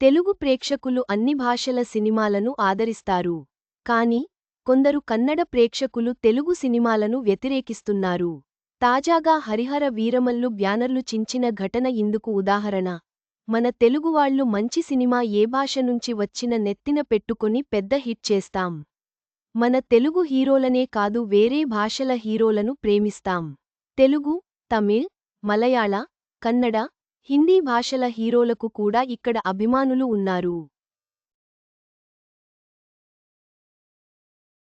తెలుగు ప్రేక్షకులు అన్ని భాషల సినిమాలను ఆదరిస్తారు. కాని కొందరు కన్నడ ప్రేక్షకులు తెలుగు సినిమాలను వ్యతిరేకిస్తున్నారు. తాజాగా హరిహర వీరమల్లు బ్యానర్లు చించిన ఘటన ఇందుకు ఉదాహరణ. మన తెలుగువాళ్ళు మంచి సినిమా ఏ భాష నుంచి వచ్చిన నెత్తిన పెట్టుకుని పెద్ద హిట్ చేస్తాం. మన తెలుగు హీరోలనే కాదు వేరే భాషల హీరోలను ప్రేమిస్తాం. తెలుగు తమిళ్ మలయాళ కన్నడ హిందీ భాషల హీరోలకు కూడా ఇక్కడ అభిమానులు ఉన్నారు.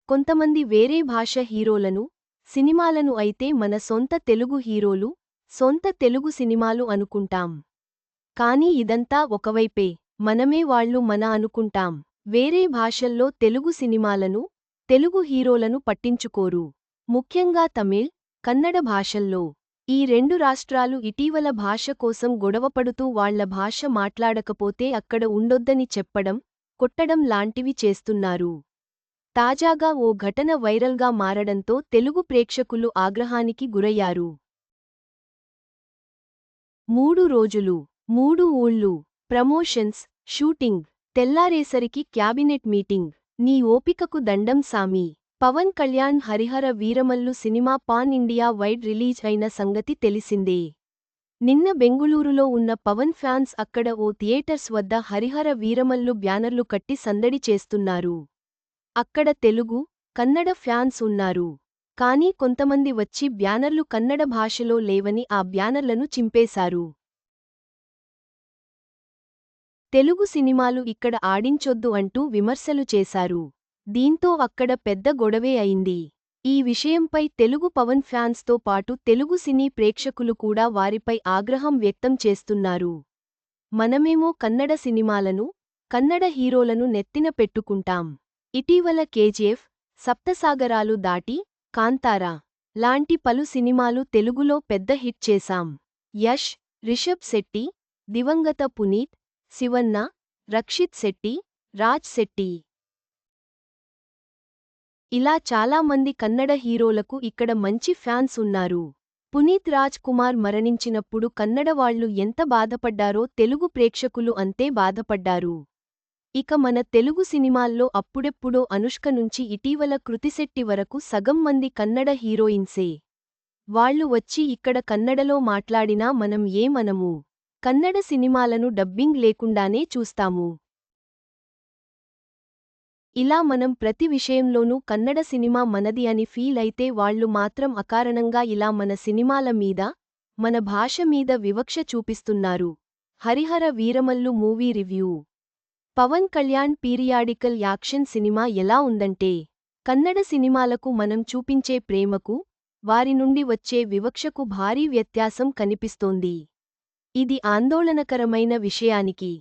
కొంతమంది వేరే భాష హీరోలను సినిమాలను అయితే మన సొంత తెలుగు హీరోలు సొంత తెలుగు సినిమాలు అనుకుంటాం. కానీ ఇదంతా ఒకవైపే మనమే వాళ్ళు మన అనుకుంటాం. వేరే భాషల్లో తెలుగు సినిమాలను తెలుగు హీరోలను పట్టించుకోరు. ముఖ్యంగా తమిళ్ కన్నడ భాషల్లో. ఈ రెండు రాష్ట్రాలు ఇటీవల భాష కోసం గొడవపడుతూ వాళ్ళ భాష మాట్లాడకపోతే అక్కడ ఉండొద్దని చెప్పడం కొట్టడం లాంటివి చేస్తున్నారు. తాజాగా ఓ ఘటన వైరల్గా మారడంతో తెలుగు ప్రేక్షకులు ఆగ్రహానికి గురయ్యారు. మూడు రోజులు మూడు ఊళ్ళు ప్రమోషన్స్ షూటింగ్ తెల్లారేసరికి క్యాబినెట్ మీటింగ్ నీ ఓపికకు దండం సామి. Pawan Kalyan Harihara Veeramallu cinema pan India wide release అయిన సంగతి తెలిసిందే. నిన్న బెంగుళూరులో ఉన్న పవన్ ఫ్యాన్స్ అక్కడ ఓ థియేటర్స్ వద్ద హరిహర వీరమల్లు బ్యానర్లు కట్టి సందడి చేస్తున్నారు. అక్కడ తెలుగు కన్నడ ఫ్యాన్స్ ఉన్నారు. కానీ కొంతమంది వచ్చి బ్యానర్లు కన్నడ భాషలో లేవని ఆ బ్యానర్లను చింపేశారు. తెలుగు సినిమాలు ఇక్కడ ఆడించొద్దు అంటూ విమర్శలు చేశారు. దీంతో అక్కడ పెద్ద గొడవే అయింది. ఈ విషయంపై తెలుగు పవన్ ఫ్యాన్స్తో పాటు తెలుగు సినీ ప్రేక్షకులు కూడా వారిపై ఆగ్రహం వ్యక్తం చేస్తున్నారు. మనమేమో కన్నడ సినిమాలను కన్నడ హీరోలను నెత్తిన పెట్టుకుంటాం. ఇటీవల కేజీఎఫ్ సప్తసాగరాలు దాటి కాంతారా లాంటి పలు సినిమాలు తెలుగులో పెద్ద హిట్ చేశాం. యష్ రిషబ్ శెట్టి దివంగత పునీత్ శివన్న రక్షిత్ శెట్టి రాజ్ శెట్టి ఇలా చాలా మంది కన్నడ హీరోలకు ఇక్కడ మంచి ఫ్యాన్స్ ఉన్నారు. పునీత్ రాజ్ కుమార్ మరణించినప్పుడు కన్నడవాళ్ళు ఎంత బాధపడ్డారో తెలుగు ప్రేక్షకులు అంతే బాధపడ్డారు. ఇక మన తెలుగు సినిమాల్లో అప్పుడెప్పుడో అనుష్క నుంచి ఇటీవల కృతిశెట్టి వరకు సగం మంది కన్నడ హీరోయిన్సే. వాళ్ళు వచ్చి ఇక్కడ కన్నడలో మాట్లాడినా మనం ఏమనము? కన్నడ సినిమాలను డబ్బింగ్ లేకుండానే చూస్తాము. ఇలా మనం ప్రతి విషయంలోనూ కన్నడ సినిమా మనది అని ఫీల్ అయితే వాళ్ళు మాత్రం అకారణంగా ఇలా మన సినిమాల మీద మన భాష మీద వివక్ష చూపిస్తున్నారు. Harihara Veeramallu movie review. Pawan Kalyan periodical action cinema ఎలా ఉందంటే కన్నడ సినిమాలకు మనం చూపించే ప్రేమకు వారి నుండి వచ్చే వివక్షకు భారీ వ్యత్యాసం కనిపిస్తోంది. ఇది ఆందోళనకరమైన విషయానికి